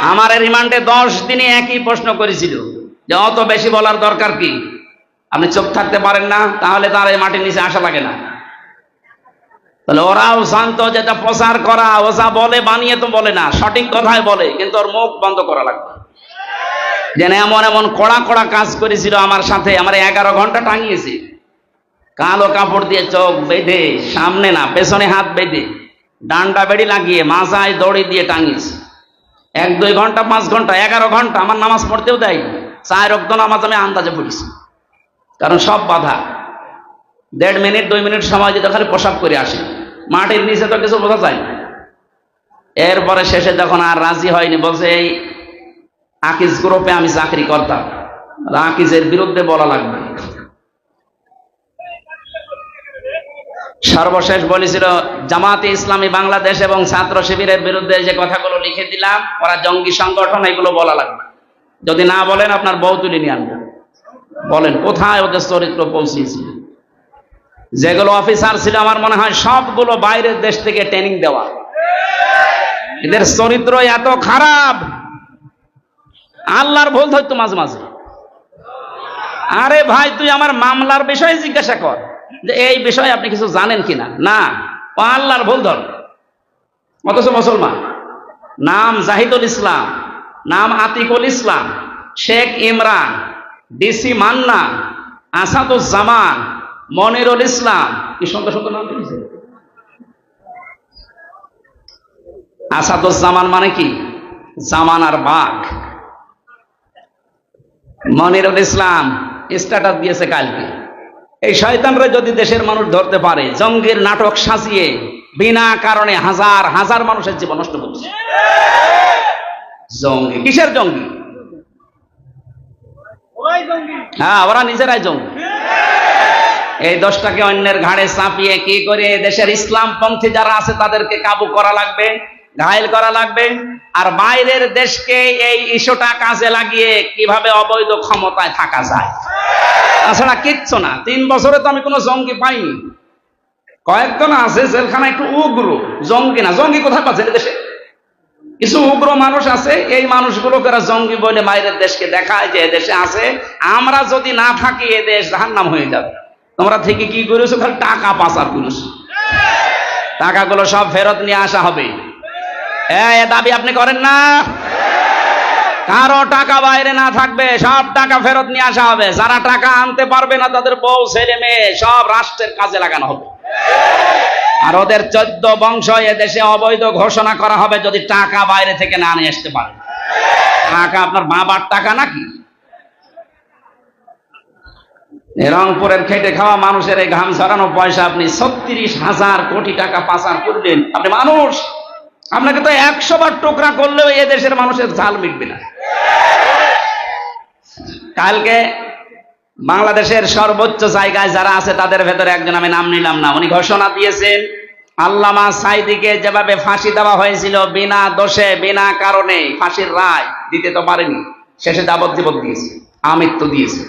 আমার রিমান্ডে দশ দিনে একই প্রশ্ন করেছিল যে অত বেশি বলার দরকার কি? আপনি চোখ থাকতে পারেন না, তাহলে তার এই মাটির নিচে আসা লাগে না। তাহলে ওরাও শান্ত যেটা প্রচার করা ওসা বলে বানিয়ে তো বলে না, সঠিক কথাই বলে, কিন্তু ওর মুখ বন্ধ করা লাগবে। যেন এমন এমন কড়া কড়া কাজ করেছিল আমার সাথে, আমার এগারো ঘণ্টা টাঙিয়েছে। কালো কাপড় দিয়ে চোখ বেঁধে, সামনে না, পেছনে হাত বেঁধে, ডান্ডা বেড়ি লাগিয়ে মাথায় দড়ি দিয়ে টাঙিয়েছে। এক, দুই ঘণ্টা, পাঁচ ঘণ্টা, এগারো ঘণ্টা আমার নামাজ পড়তেও দেয়। চার রক্ত নামাজ আমি আন্দাজে পড়িছি। কারণ সব বাধা। দেড় মিনিট, দুই মিনিট সময় দিতে খালি প্রসাব করে আসে। মাটির নিচে তো কিছু বোঝা যায় না। এরপরে শেষে যখন আর রাজি হয়নি, বলছে, এই আকিজ গ্রুপে আমি চাকরি করতাম। আকিজের বিরুদ্ধে বলা লাগবে। সর্বশেষ বলেছিল জামাতে ইসলামী বাংলাদেশ এবং ছাত্র শিবিরের বিরুদ্ধে যে কথাগুলো লিখে দিলাম, ওরা জঙ্গি সংগঠন, এগুলো বলা লাগবে যদি না বলেন, আপনার বউ তুলে নিয়ে আনবেন বলেন, কোথায় ওদের চরিত্র পৌঁছিয়েছিল যেগুলো অফিসার ছিল, আমার মনে হয় সবগুলো বাইরের দেশ থেকে ট্রেনিং দেওয়া। এদের চরিত্র এত খারাপ। আল্লাহর ভুল ধরতো মাঝে মাঝে। আরে ভাই, তুই আমার মামলার বিষয়ে জিজ্ঞাসা কর। যে এই বিষয়ে আপনি কিছু জানেন কিনা? না। ও আল্লাহর ভুল ধর। অথচ মুসলমান। নাম জাহিদুল ইসলাম, নাম আতিকুল ইসলাম, শেখ ইমরান, ডিসি মান্না আসাদুজ্জামান মনিরুল ইসলাম। কি সুন্দর সুন্দর নাম দিয়েছে। আসাদুজ্জামান মানে কি? জামানার বাঘ। মনিরুল ইসলাম স্ট্যাটাস দিয়েছে কালকে। এই শয়তানরা যদি দেশের মানুষ ধরতে পারে জঙ্গির নাটক সাজিয়ে বিনা কারণে হাজার হাজার মানুষের জীবন নষ্ট করছে জঙ্গি। কিসের জঙ্গি? হ্যাঁ ওরা নিজেরাই জঙ্গি। এই দশটাকে অন্যের ঘাড়ে চাপিয়ে কি করে দেশের ইসলাম পন্থী যারা আছে তাদেরকে কাবু করা লাগবে ঘায়ল করা লাগবে আর বাইরের দেশকে এই ইস্যুটা কাজে লাগিয়ে কীভাবে অবৈধ ক্ষমতায় থাকা যায়? তাছাড়া কিচ্ছু না। তিন বছরে তো আমি কোনো জঙ্গি পাইনি। কয়েকজন আছে জেলখানা একটু উগ্র। জঙ্গি না। জঙ্গি কোথায় পাচ্ছেন দেশে? কিছু উগ্র মানুষ আছে, এই মানুষগুলোকে জঙ্গি বলে বাইরের দেশকে দেখায় যে দেশে আছে। আমরা যদি না থাকি, এ দেশ জাহান্নাম হয়ে যাবে। তোমরা থেকে কি করেছ? খালি টাকা পাচার করেছ। টাকাগুলো সব ফেরত নিয়ে আসা হবে। হ্যাঁ দাবি আপনি করেন না। কারও টাকা বাইরে না থাকবে, সব টাকা ফেরত নিয়ে আসা হবে। যারা টাকা আনতে পারবে না, তাদের বউ, ছেলে, মেয়ে, সব রাষ্ট্রের কাজে লাগানো হবে। আর ওদের চোদ্দ বংশ দেশে অবৈধ ঘোষণা করা হবে যদি টাকা বাইরে থেকে না নিয়ে আসতে পারে। টাকা আপনার বাবার টাকা নাকি? রংপুরের খেটে খাওয়া মানুষের এই ঘাম ঝরানো পয়সা আপনি ছত্রিশ হাজার কোটি টাকা পাচার করলেন। আপনি মানুষ! আপনাকে তো একশো বার টোকরা করলেও এ দেশের মানুষের ঝাল মিটবে না। কালকে বাংলাদেশের সর্বোচ্চ জায়গায় যারা আছে, তাদের ভেতরে একজন আমি নাম নিলাম না। উনি ঘোষণা দিয়েছেন, আল্লামা সাইদিকে যেভাবে ফাঁসি দেওয়া হয়েছিল, বিনা দোষে, বিনা কারণে, ফাঁসির রায় দিতে তো পারেনি। শেষে যাবজ্জীবন দিয়েছে, আমৃত্যু দিয়েছে।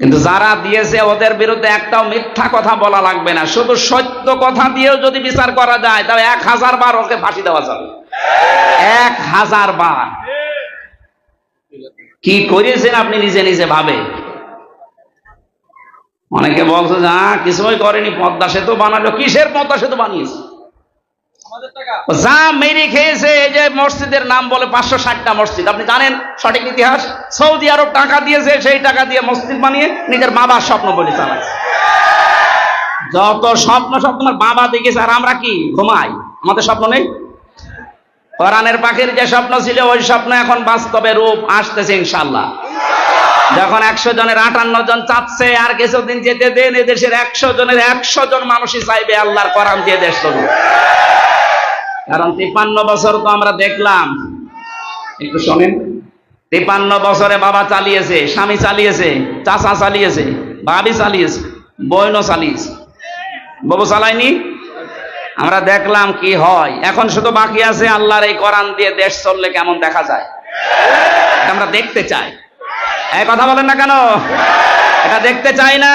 কিন্তু যারা দিয়েছে ওদের বিরুদ্ধে একটাও মিথ্যা কথা বলা লাগবে না। শুধু সত্য কথা দিয়েও যদি বিচার করা যায় তবে এক হাজার বার ওকে ফাঁসি দেওয়া যাবে। এক হাজার বার। কি করেছেন আপনি নিজে নিজে ভাবে? অনেকে বলছে, যে, কিছুই করেনি, পদ্মা সেতু বানালো। কিসের পদ্মা সেতু বানিয়েছে? যা মেরে খেয়েছে, এই যে মসজিদের নাম বলে পাঁচশো ষাটটা মসজিদ। আপনি জানেন সঠিক ইতিহাস? সৌদি আরব টাকা দিয়েছে, সেই টাকা দিয়ে মসজিদ বানিয়ে নিজের বাবার স্বপ্ন বলে চালাচ্ছে যত স্বপ্ন সব তোমার বাবা দেখেছে, আর আমরা কি? ঘুমাই। আমাদের স্বপ্ন নেই? কোরআনের পাখির যে স্বপ্ন ছিল, ওই স্বপ্ন এখন বাস্তবে রূপ আসতেছে ইনশাল্লাহ যখন একশো জনের আটান্ন জন চাচ্ছে, আর কিছুদিন যেতে দেন, এদেশের একশো জনের একশো জন মানুষই চাইবে আল্লাহর কোরআন দিয়ে দেশ চলবে কারণ তিপ্পান্ন বছর তো আমরা দেখলাম। একটু শোনেন। তিপ্পান্ন বছরে বাবা চালিয়েছে, স্বামী চালিয়েছে, চাচা চালিয়েছে, ভাবি চালিয়েছে বইনও চালিয়েছে। বাবু চালায়নি? আমরা দেখলাম কি হয়। এখন শুধু বাকি আছে আল্লাহর এই কোরআন দিয়ে দেশ চললে কেমন দেখা যায়? আমরা দেখতে চাই। এই কথা বলেন না কেন? এটা দেখতে চাই না।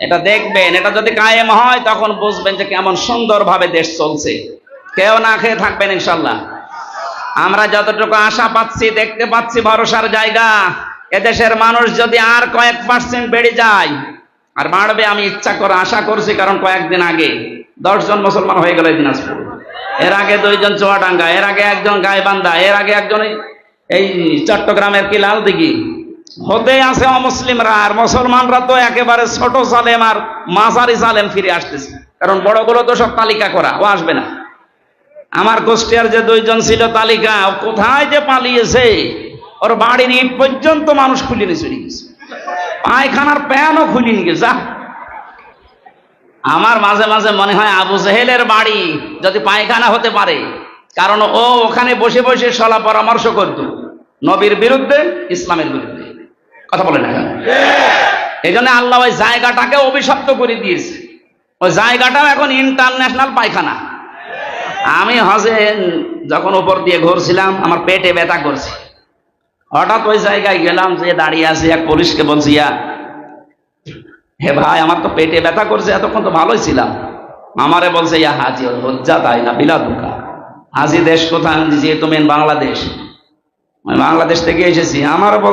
এটা দেখবেন, এটা যদি কায়েম হয়, তখন বুঝবেন যে কেমন সুন্দরভাবে দেশ চলছে। কেউ না খেয়ে থাকবেন ইনশাল্লাহ। আমরা যতটুকু আশা পাচ্ছি, দেখতে পাচ্ছি ভরসার জায়গা। এদেশের মানুষ যদি আর কয়েক পার্সেন্ট বেড়ে যায়, আর বাড়বে, আমি ইচ্ছা করে আশা করছি, কারণ কয়েকদিন আগে দশজন মুসলমান হয়ে গেল দিনাজপুর। এর আগে দুইজন চুয়াডাঙ্গা, এর আগে একজন গাইবান্ধা, এর আগে একজন এই চট্টগ্রামের কি লাল দিঘি হতে আছে অমুসলিমরা, আর মুসলমানরা তো একেবারে ছোট সালেম আর মাঝারি সালেম ফিরে আসতেছে। কারণ বড়গুলো তো সব তালিকা করা, ও আসবে না। আমার কুষ্টিয়ার যে দুইজন ছিল তালিকা কোথায় যে পালিয়েছে? ওর বাড়ির ইট পর্যন্ত মানুষ খুলে নিয়ে চলে গেছে। পায়খানার প্যানও খুলে নিয়ে গেছে আমার মাঝে মাঝে মনে হয় আবু জেহেলের বাড়ি যদি পায়খানা হতে পারে, কারণ ও ওখানে বসে বসে সলা পরামর্শ করত। নবীর বিরুদ্ধে, ইসলামের বিরুদ্ধে। কথা বলে না এই জন্য আল্লাহ ওই জায়গাটাকে অভিশপ্ত করে দিয়েছে। ওই জায়গাটাও এখন ইন্টারন্যাশনাল পায়খানা। আমি হজে যখন উপর দিয়ে ঘুরছিলাম, আমার পেটে ব্যথা করছে। হঠাৎ ওই জায়গায় গেলাম, যে দাঁড়িয়ে আছে, এক পুলিশকে বলছি, ইয়া, হে ভাই, আমার তো পেটে ব্যথা করছে, এতক্ষণ তো ভালোই ছিলাম। আমারে বলছে, ইয়া হাজি হজ্জা তাই না বিলা দুকা হাজি দেশ কোথায়? যে তুমি বাংলাদেশ। বাংলাদেশ থেকে এসেছি। আমারও বল-